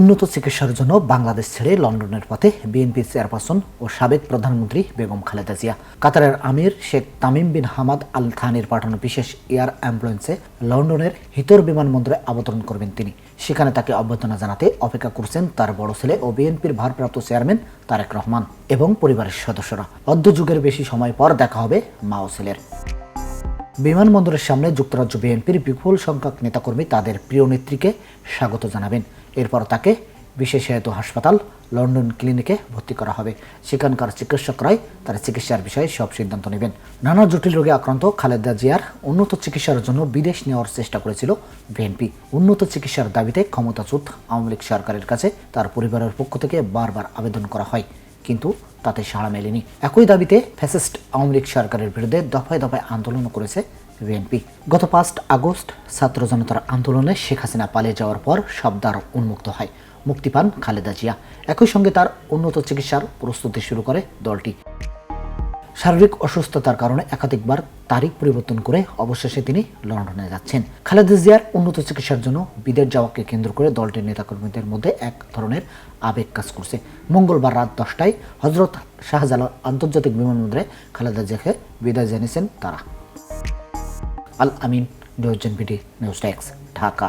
উন্নত চিকিৎসার জন্য বাংলাদেশ ছেড়ে লন্ডনের পথে বিএনপি চেয়ারপারসন ও সাবেক প্রধানমন্ত্রী বেগম খালেদা জিয়া। কাতারের আমির Sheikh Tamim bin Hamad Al থানির পাঠানো বিশেষ এয়ার অ্যাম্বুলেন্সে লন্ডনের হিতর বিমানবন্দরে অবতরণ করবেন তিনি। সেখানে তাকে অভ্যর্থনা জানাতে অপেক্ষা করছেন তার বড় ছেলে ও বিএনপির ভারপ্রাপ্ত চেয়ারম্যান তারেক রহমান এবং পরিবারের সদস্যরা। অর্ধযুগের বেশি সময় পর দেখা হবে মা ও ছেলের বিমানবন্দরের সামনে যুক্তরাজ্য বিএনপির বিপুল সংখ্যক নেতাকর্মী তাদের প্রিয় নেত্রীকে স্বাগত জানাবেন। এরপর তাকে বিশেষ বিশেষায়িত হাসপাতাল, লন্ডন ক্লিনিকে ভর্তি করা হবে। সেখানকার চিকিৎসকরাই তার চিকিৎসার বিষয়ে সব সিদ্ধান্ত নেবেন। নানা জটিল রোগে আক্রান্ত খালেদা জিয়ার উন্নত চিকিৎসার জন্য বিদেশ নেওয়ার চেষ্টা করেছিল বিএনপি। উন্নত চিকিৎসার দাবিতে ক্ষমতাচ্যুত আওয়ামী লীগ সরকারের কাছে তার পরিবারের পক্ষ থেকে বারবার আবেদন করা হয়। কিন্তু তাতে সাড়া মেলেনি। একই দাবিতে ফ্যাসিস্ট আওয়ামী লীগ সরকারের বিরুদ্ধে দফায় দফায় আন্দোলন করেছে বিএনপি। গত পাঁচ আগস্ট ছাত্র জনতার আন্দোলনে শেখ হাসিনা পালিয়ে যাওয়ার পর সব দ্বার উন্মুক্ত হয়। মুক্তি পান খালেদা জিয়া। একই সঙ্গে তার উন্নত চিকিৎসার প্রস্তুতি শুরু করে দলটি। শারীরিক অসুস্থতার কারণে একাধিকবার তারিখ পরিবর্তন করে অবশেষে তিনি লন্ডনে যাচ্ছেন। খালেদা জিয়ার উন্নত চিকিৎসার জন্য বিদেশ যাওয়াকে কেন্দ্র করে দলটির নেতাকর্মীদের মধ্যে এক ধরনের আবেগ কাজ করছে। মঙ্গলবার রাত দশটায় হজরত শাহজালাল আন্তর্জাতিক বিমানবন্দরে খালেদা জিয়াকে বিদায় জানিয়েছেন তারা। আল আমিন, নিউজ ঢাকা।